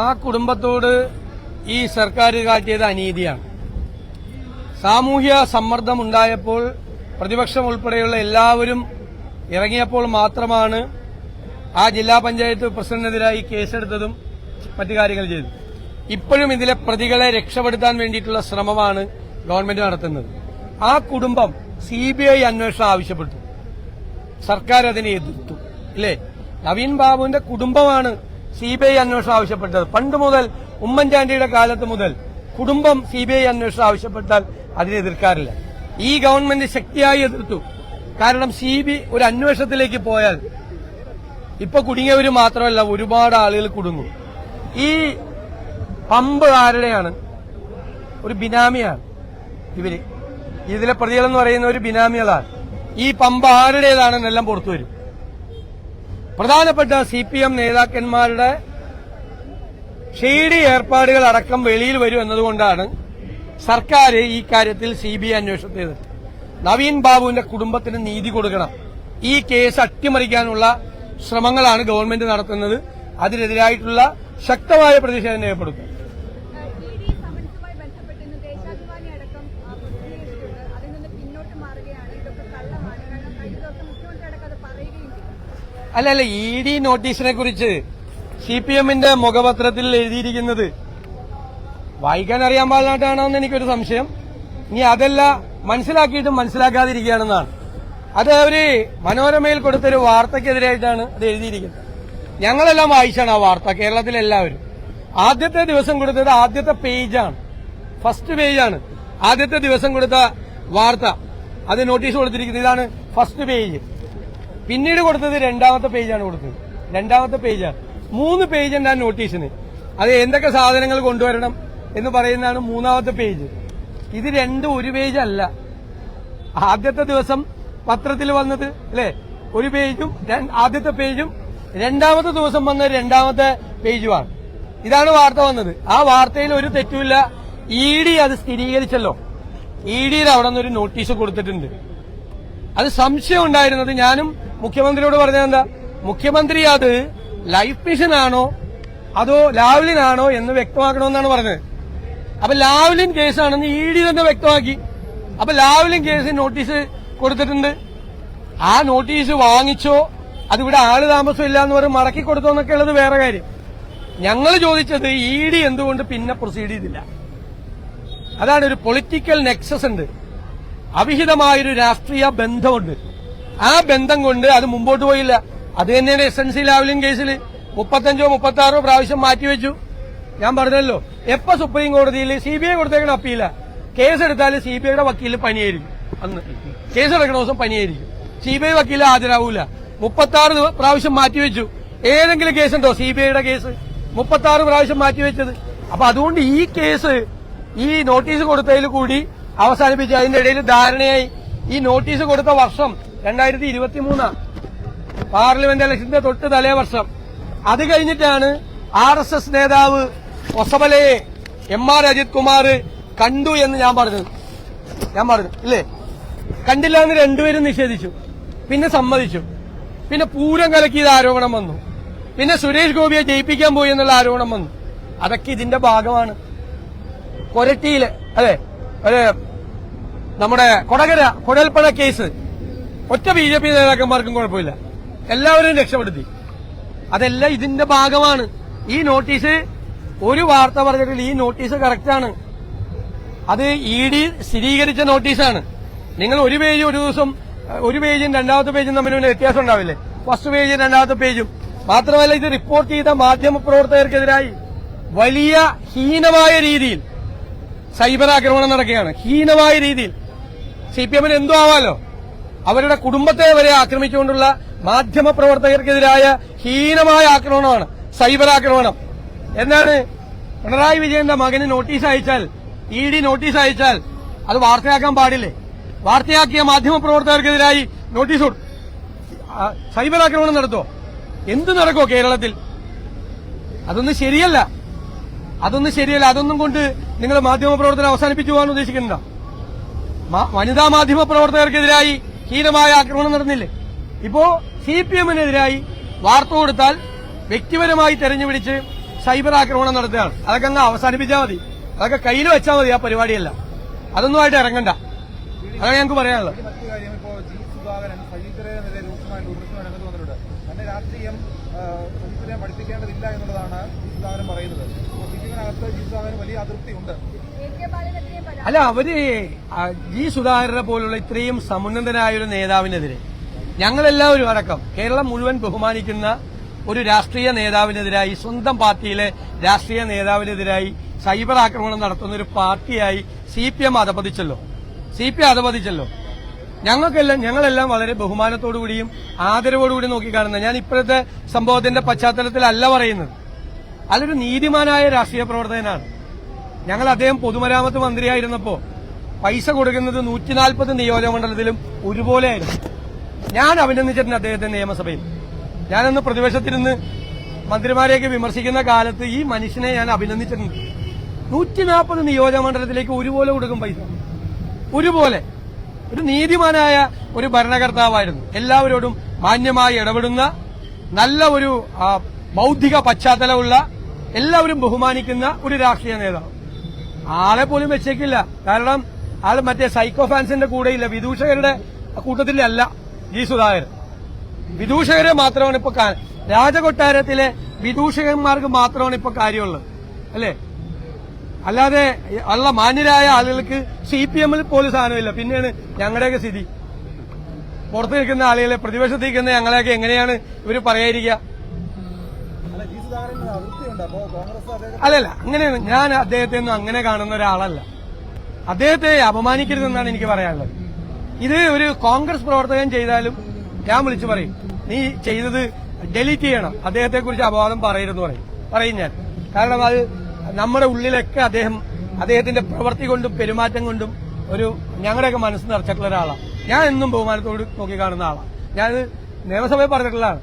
ആ കുടുംബത്തോട് ഈ സർക്കാർ കാട്ടിയത് അനീതിയാണ്. സാമൂഹ്യ സമ്മർദ്ദം ഉണ്ടായപ്പോൾ പ്രതിപക്ഷം ഉൾപ്പെടെയുള്ള എല്ലാവരും ഇറങ്ങിയപ്പോൾ മാത്രമാണ് ആ ജില്ലാ പഞ്ചായത്ത് പ്രസിഡന്റിനെതിരായി കേസെടുത്തതും മറ്റു കാര്യങ്ങൾ ചെയ്തു. ഇപ്പോഴും ഇതിലെ പ്രതികളെ രക്ഷപ്പെടുത്താൻ വേണ്ടിയിട്ടുള്ള ശ്രമമാണ് ഗവൺമെന്റ് നടത്തുന്നത്. ആ കുടുംബം സി ബി ഐ അന്വേഷണം ആവശ്യപ്പെട്ടു. സർക്കാർ അതിനെ എതിർത്തു അല്ലേ? നവീൻ ബാബുവിന്റെ കുടുംബമാണ് സി ബി ഐ അന്വേഷണം ആവശ്യപ്പെട്ടത്. പണ്ട് മുതൽ ഉമ്മൻചാണ്ടിയുടെ കാലത്ത് മുതൽ കുടുംബം സി ബി ഐ അന്വേഷണം ആവശ്യപ്പെട്ടാൽ അതിനെ എതിർക്കാറില്ല. ഈ ഗവൺമെന്റ് ശക്തിയായി എതിർത്തു. കാരണം സി ഒരു അന്വേഷണത്തിലേക്ക് പോയാൽ ഇപ്പൊ കുടുങ്ങിയവര് മാത്രമല്ല ഒരുപാട് ആളുകൾ കുടുങ്ങും. ഈ പമ്പ് ആരുടെയാണ്? ഒരു ബിനാമിയാണ് ഇവർ. ഇതിലെ പ്രതികളെന്ന് പറയുന്ന ഒരു ബിനാമികളാണ്. ഈ പമ്പ് ആരുടേതാണെന്നെല്ലാം പുറത്തു വരും. പ്രധാനപ്പെട്ട സി പി എം നേതാക്കന്മാരുടെ ഷെയ്ഡി ഏർപ്പാടുകൾ അടക്കം വെളിയിൽ വരും എന്നതുകൊണ്ടാണ് സർക്കാർ ഈ കാര്യത്തിൽ സി ബി ഐ അന്വേഷണത്തിൽ നവീൻ ബാബുവിന്റെ കുടുംബത്തിന് നീതി കൊടുക്കണം. ഈ കേസ് അട്ടിമറിക്കാനുള്ള ശ്രമങ്ങളാണ് ഗവൺമെന്റ് നടത്തുന്നത്. അതിനെതിരായിട്ടുള്ള ശക്തമായ പ്രതിഷേധം രേഖപ്പെടുത്തും. അല്ല അല്ല ഇ ഡി നോട്ടീസിനെ കുറിച്ച് സി പി എമ്മിന്റെ മുഖപത്രത്തിൽ എഴുതിയിരിക്കുന്നത് വായിക്കാൻ അറിയാൻ പാടില്ലാട്ടാണോ എന്ന് എനിക്കൊരു സംശയം. ഇനി അതല്ല മനസ്സിലാക്കിയിട്ടും മനസ്സിലാക്കാതിരിക്കുകയാണെന്നാണ്. അത് അവർ മനോരമയിൽ കൊടുത്തൊരു വാർത്തക്കെതിരായിട്ടാണ് അത് എഴുതിയിരിക്കുന്നത്. ഞങ്ങളെല്ലാം വായിച്ചാണ് ആ വാർത്ത കേരളത്തിലെല്ലാവരും. ആദ്യത്തെ ദിവസം കൊടുത്തത് ആദ്യത്തെ പേജാണ്. ഫസ്റ്റ് പേജാണ്. ആദ്യത്തെ ദിവസം കൊടുത്ത വാർത്ത. അത് നോട്ടീസ് കൊടുത്തിരിക്കുന്നത് ഇതാണ് ഫസ്റ്റ് പേജ്. പിന്നീട് കൊടുത്തത് രണ്ടാമത്തെ പേജാണ് കൊടുത്തത്. രണ്ടാമത്തെ പേജാണ്. മൂന്ന് പേജ് ഉണ്ട് ആ നോട്ടീസിന്. അത് എന്തൊക്കെ സാധനങ്ങൾ കൊണ്ടുവരണം എന്ന് പറയുന്നതാണ് മൂന്നാമത്തെ പേജ്. ഇത് രണ്ടും ഒരു പേജ് അല്ല ആദ്യത്തെ ദിവസം പത്രത്തിൽ വന്നത് അല്ലെ? ഒരു പേജും ആദ്യത്തെ പേജും രണ്ടാമത്തെ ദിവസം വന്ന രണ്ടാമത്തെ പേജുമാണ്. ഇതാണ് വാർത്ത വന്നത്. ആ വാർത്തയിൽ ഒരു തെറ്റുമില്ല. ഇ ഡി അത് സ്ഥിരീകരിച്ചല്ലോ. ഇ ഡിയിൽ അവിടെ നിന്ന് ഒരു നോട്ടീസ് കൊടുത്തിട്ടുണ്ട്. അത് സംശയം ഉണ്ടായിരുന്നത് ഞാനും മുഖ്യമന്ത്രിയോട് പറഞ്ഞത് എന്താ? മുഖ്യമന്ത്രി അത് ലൈഫ് മിഷൻ ആണോ അതോ ലാവ്ലിനാണോ എന്ന് വ്യക്തമാക്കണമെന്നാണ് പറഞ്ഞത്. അപ്പൊ ലാവ്ലിൻ കേസാണെന്ന് ഇ ഡി തന്നെ വ്യക്തമാക്കി. അപ്പൊ ലാവ്ലിൻ കേസ് നോട്ടീസ് കൊടുത്തിട്ടുണ്ട്. ആ നോട്ടീസ് വാങ്ങിച്ചോ? അതിവിടെ ആൾ താമസം ഇല്ല എന്ന് പറഞ്ഞ് മടക്കി കൊടുത്തോ എന്നൊക്കെ ഉള്ളത് വേറെ കാര്യം. ഞങ്ങൾ ചോദിച്ചത് ഇ ഡി എന്തുകൊണ്ട് പിന്നെ പ്രൊസീഡ് ചെയ്തില്ല? അതാണ് ഒരു പൊളിറ്റിക്കൽ നെക്സസ് ഉണ്ട്. അവിഹിതമായൊരു രാഷ്ട്രീയ ബന്ധമുണ്ട്. ആ ബന്ധം കൊണ്ട് അത് മുമ്പോട്ട് പോയില്ല. അത് തന്നെയാണ് എസ് എൻ സി ലാവലിംഗ് കേസിൽ മുപ്പത്തഞ്ചോ മുപ്പത്തി ആറോ പ്രാവശ്യം മാറ്റിവെച്ചു ഞാൻ പറഞ്ഞല്ലോ എപ്പോ സുപ്രീം കോടതിയിൽ സി ബി ഐ കൊടുത്തേക്കണ അപ്പീല. കേസ് എടുത്താൽ സി ബി ഐയുടെ വക്കീലിന് പനിയായിരിക്കും. അന്ന്. കേസ് നടക്കുന്ന ദിവസം പനിയായിരിക്കും. സി ബി ഐ വക്കീൽ ഹാജരാവൂല. മുപ്പത്തി ആറ് പ്രാവശ്യം മാറ്റിവെച്ചു. ഏതെങ്കിലും കേസുണ്ടോ സി ബി ഐയുടെ കേസ്? മുപ്പത്തി ആറ് പ്രാവശ്യം മാറ്റിവെച്ചത്. അപ്പൊ അതുകൊണ്ട് ഈ കേസ് ഈ നോട്ടീസ് കൊടുത്തതിൽ കൂടി അവസാനിപ്പിച്ചു അതിന്റെ ഇടയിൽ ധാരണയായി. ഈ നോട്ടീസ് കൊടുത്ത വർഷം രണ്ടായിരത്തി ഇരുപത്തി മൂന്നാണ് പാർലമെന്റ് ഇലക്ഷന്റെ തൊട്ട് തലേ വർഷം. അത് കഴിഞ്ഞിട്ടാണ് ആർ എസ് എസ് നേതാവ് ഒസബലയെ എം ആർ അജിത് കുമാർ കണ്ടു എന്ന് ഞാൻ പറഞ്ഞത്. ഞാൻ പറഞ്ഞു ഇല്ലേ? കണ്ടില്ല എന്ന് രണ്ടുപേരും നിഷേധിച്ചു. പിന്നെ സമ്മതിച്ചു. പിന്നെ പൂരം കലക്കിയത് ആരോപണം വന്നു. പിന്നെ സുരേഷ് ഗോപിയെ ജയിപ്പിക്കാൻ പോയി എന്നുള്ള ആരോപണം വന്നു. അതൊക്കെ ഇതിന്റെ ഭാഗമാണ്. കൊരട്ടിയിലെ അതെ അതെ നമ്മുടെ കൊടകര കുഴൽപ്പണ കേസ്. ഒറ്റ ബി ജെ പി നേതാക്കന്മാർക്കും കുഴപ്പമില്ല. എല്ലാവരും രക്ഷപ്പെടുത്തി. അതെല്ലാം ഇതിന്റെ ഭാഗമാണ്. ഈ നോട്ടീസ് ഒരു വാർത്ത പറഞ്ഞിട്ടില്ല. ഈ നോട്ടീസ് കറക്റ്റാണ്. അത് ഇ ഡി സ്ഥിരീകരിച്ച നോട്ടീസാണ്. നിങ്ങൾ ഒരു പേജ് ഒരു ദിവസം ഒരു പേജും രണ്ടാമത്തെ പേജും തമ്മിൽ പിന്നെ വ്യത്യാസം ഉണ്ടാവില്ലേ? ഫസ്റ്റ് പേജും രണ്ടാമത്തെ പേജും. മാത്രമല്ല ഇത് റിപ്പോർട്ട് ചെയ്ത മാധ്യമ പ്രവർത്തകർക്കെതിരായി വലിയ ഹീനമായ രീതിയിൽ സൈബർ ആക്രമണം നടക്കുകയാണ്. ഹീനമായ രീതിയിൽ. സി പി എമ്മിന് എന്തോ ആവാലോ? അവരുടെ കുടുംബത്തെ വരെ ആക്രമിച്ചുകൊണ്ടുള്ള മാധ്യമ പ്രവർത്തകർക്കെതിരായ ഹീനമായ ആക്രമണമാണ് സൈബർ ആക്രമണം. എന്നാണ് പിണറായി വിജയന്റെ മകന് നോട്ടീസ് അയച്ചാൽ ഇ ഡി നോട്ടീസ് അയച്ചാൽ അത് വാർത്തയാക്കാൻ പാടില്ലേ? വാർത്തയാക്കിയ മാധ്യമ പ്രവർത്തകർക്കെതിരായി നോട്ടീസ് സൈബർ ആക്രമണം നടത്തുമോ എന്ത് നടക്കുമോ കേരളത്തിൽ? അതൊന്നും ശരിയല്ല. അതൊന്നും ശരിയല്ല. അതൊന്നും കൊണ്ട് നിങ്ങൾ മാധ്യമ പ്രവർത്തനം അവസാനിപ്പിച്ചു പോകാൻ ഉദ്ദേശിക്കുന്നുണ്ടോ? വനിതാ മാധ്യമ പ്രവർത്തകർക്കെതിരായി ഹീനമായ ആക്രമണം നടന്നില്ലേ? ഇപ്പോ സി പി എമ്മിനെതിരായി വാർത്ത കൊടുത്താൽ വ്യക്തിപരമായി തെരഞ്ഞുപിടിച്ച് സൈബർ ആക്രമണം നടത്തുകയാണ്. അതൊക്കെ അങ്ങ് അവസാനിപ്പിച്ചാൽ മതി. അതൊക്കെ കയ്യിൽ വെച്ചാൽ മതി ആ പരിപാടിയല്ല. അതൊന്നുമായിട്ട് ഇറങ്ങണ്ട. അതാണ് ഞങ്ങൾക്ക് പറയാനുള്ളത്. മറ്റു കാര്യം ഇപ്പോൾ ജി സുധാകരൻ സജീന്ദ്രനെതിരെ രൂക്ഷമായിട്ട് വിമർശനം രംഗത്ത് വന്നിട്ടുണ്ട്. തന്നെ രാഷ്ട്രീയം സജീന്ദ്രനെ പഠിപ്പിക്കേണ്ടതില്ല എന്നുള്ളതാണ് ജി സുധാകരൻ പറയുന്നത്. അപ്പോൾ സി പി എമ്മിനകത്ത് ജി സുധാകരൻ വലിയ അതൃപ്തിയുണ്ട്. അല്ല അവർ ജി സുധാകരനെ പോലുള്ള ഇത്രയും സമുന്നതനായ ഒരു നേതാവിനെതിരെ ഞങ്ങളെല്ലാവരും അടക്കം കേരളം മുഴുവൻ ബഹുമാനിക്കുന്ന ഒരു രാഷ്ട്രീയ നേതാവിനെതിരായി സ്വന്തം പാർട്ടിയിലെ രാഷ്ട്രീയ നേതാവിനെതിരായി സൈബർ ആക്രമണം നടത്തുന്ന ഒരു പാർട്ടിയായി സി പി എം അധപതിച്ചല്ലോ. സി പി അധപതിച്ചല്ലോ. ഞങ്ങൾക്കെല്ലാം ഞങ്ങളെല്ലാം വളരെ ബഹുമാനത്തോടുകൂടിയും ആദരവോടുകൂടി നോക്കിക്കാണുന്ന ഞാൻ ഇപ്പോഴത്തെ സംഭവത്തിന്റെ പശ്ചാത്തലത്തിലല്ല പറയുന്നത്. അതൊരു നീതിമാനായ രാഷ്ട്രീയ പ്രവർത്തകനാണ്. ഞങ്ങൾ അദ്ദേഹം പൊതുമരാമത്ത് മന്ത്രിയായിരുന്നപ്പോ പൈസ കൊടുക്കുന്നത് നൂറ്റിനാൽപ്പത് നിയോജകമണ്ഡലത്തിലും ഒരുപോലെയായിരുന്നു. ഞാൻ അഭിനന്ദിച്ചിട്ടുണ്ട് അദ്ദേഹത്തെ നിയമസഭയിൽ. ഞാനന്ന് പ്രതിപക്ഷത്തിരുന്ന് മന്ത്രിമാരെയൊക്കെ വിമർശിക്കുന്ന കാലത്ത് ഈ മനുഷ്യനെ ഞാൻ അഭിനന്ദിച്ചിട്ടുണ്ട്. നൂറ്റി നാൽപ്പത് നിയോജകമണ്ഡലത്തിലേക്ക് ഒരുപോലെ കൊടുക്കും പൈസ. ഒരുപോലെ ഒരു നീതിമാനായ ഒരു ഭരണകർത്താവായിരുന്നു. എല്ലാവരോടും മാന്യമായി ഇടപെടുന്ന നല്ല ഒരു ബൗദ്ധിക പശ്ചാത്തലമുള്ള എല്ലാവരും ബഹുമാനിക്കുന്ന ഒരു രാഷ്ട്രീയ നേതാവ്. ആളെ പോലും വെച്ചേക്കില്ല. കാരണം ആൾ മറ്റേ സൈക്കോ ഫാൻസിന്റെ കൂടെയില്ല. വിദൂഷകരുടെ കൂട്ടത്തിലല്ല ജി സുധാകരൻ. വിദൂഷകരെ മാത്രമാണ് ഇപ്പൊ രാജകൊട്ടാരത്തിലെ വിദൂഷകന്മാർക്ക് മാത്രമാണ് ഇപ്പൊ കാര്യമുള്ളത്. അല്ലേ? അല്ലാതെ ഉള്ള മാന്യരായ ആളുകൾക്ക് സി പി എമ്മിൽ പോലും സാധനമില്ല. പിന്നെയാണ് ഞങ്ങളുടെയൊക്കെ സ്ഥിതി. പുറത്ത് നിൽക്കുന്ന ആളുകളെ പ്രതിപക്ഷത്ത് നിൽക്കുന്ന ഞങ്ങളെയൊക്കെ എങ്ങനെയാണ് ഇവർ പറയാതിരിക്കുക? അല്ലല്ല അങ്ങനെയാണ്. ഞാൻ അദ്ദേഹത്തെ ഒന്നും അങ്ങനെ കാണുന്ന ഒരാളല്ല. അദ്ദേഹത്തെ അപമാനിക്കരുതെന്നാണ് എനിക്ക് പറയാനുള്ളത്. ഇത് ഒരു കോൺഗ്രസ് പ്രവർത്തകൻ ചെയ്താലും ഞാൻ വിളിച്ചു പറയും നീ ചെയ്തത് ഡെലീറ്റ് ചെയ്യണം. അദ്ദേഹത്തെ കുറിച്ച് അപവാദം പറയരുതെന്ന് പറയും. പറയും ഞാൻ. കാരണം അത് നമ്മുടെ ഉള്ളിലൊക്കെ അദ്ദേഹം അദ്ദേഹത്തിന്റെ പ്രവൃത്തി കൊണ്ടും പെരുമാറ്റം കൊണ്ടും ഒരു ഞങ്ങളുടെയൊക്കെ മനസ്സ് നിറച്ചിട്ടുള്ള ഒരാളാണ് ഞാൻ എന്നും ബഹുമാനത്തോട് നോക്കി കാണുന്ന ആളാണ് ഞാൻ നിയമസഭയിൽ പറഞ്ഞിട്ടുള്ളതാണ്.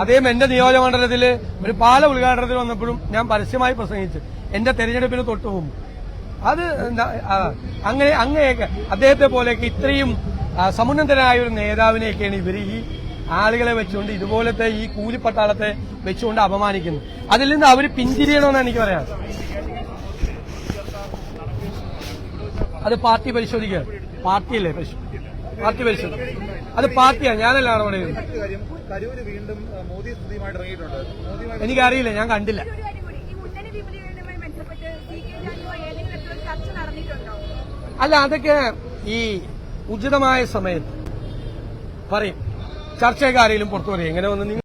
അദ്ദേഹം എന്റെ നിയോജകമണ്ഡലത്തിൽ ഒരു പാല ഉദ്ഘാടനത്തിൽ വന്നപ്പോഴും ഞാൻ പരസ്യമായി പ്രസംഗിച്ചു. എന്റെ തെരഞ്ഞെടുപ്പിന് തൊട്ടു പോകും അത് അങ്ങനെ അങ്ങനെയൊക്കെ അദ്ദേഹത്തെ പോലെയൊക്കെ ഇത്രയും സമുന്നതനായ ഒരു നേതാവിനെയൊക്കെയാണ് ഇവർ ഈ ആളുകളെ വെച്ചുകൊണ്ട് ഇതുപോലത്തെ ഈ കൂലിപ്പട്ടാളത്തെ വെച്ചുകൊണ്ട് അപമാനിക്കുന്നു. അതിൽ നിന്ന് അവർ പിന്തിരിയണമെന്ന് എനിക്ക് പറയാം അത് പാർട്ടി പരിശോധിക്കുക. പാർട്ടിയല്ലേ? പാർട്ടി പരിശോധിക്കുക. അത് പാർട്ടിയാണ് ഞാനല്ല നടപടി എനിക്കറിയില്ല. ഞാൻ കണ്ടില്ല. അല്ല അതൊക്കെ ഈ ഉചിതമായ സമയത്ത് പറയും. ചർച്ചയൊക്കെ ആരെങ്കിലും പുറത്തു പറയും എങ്ങനെ വന്ന്?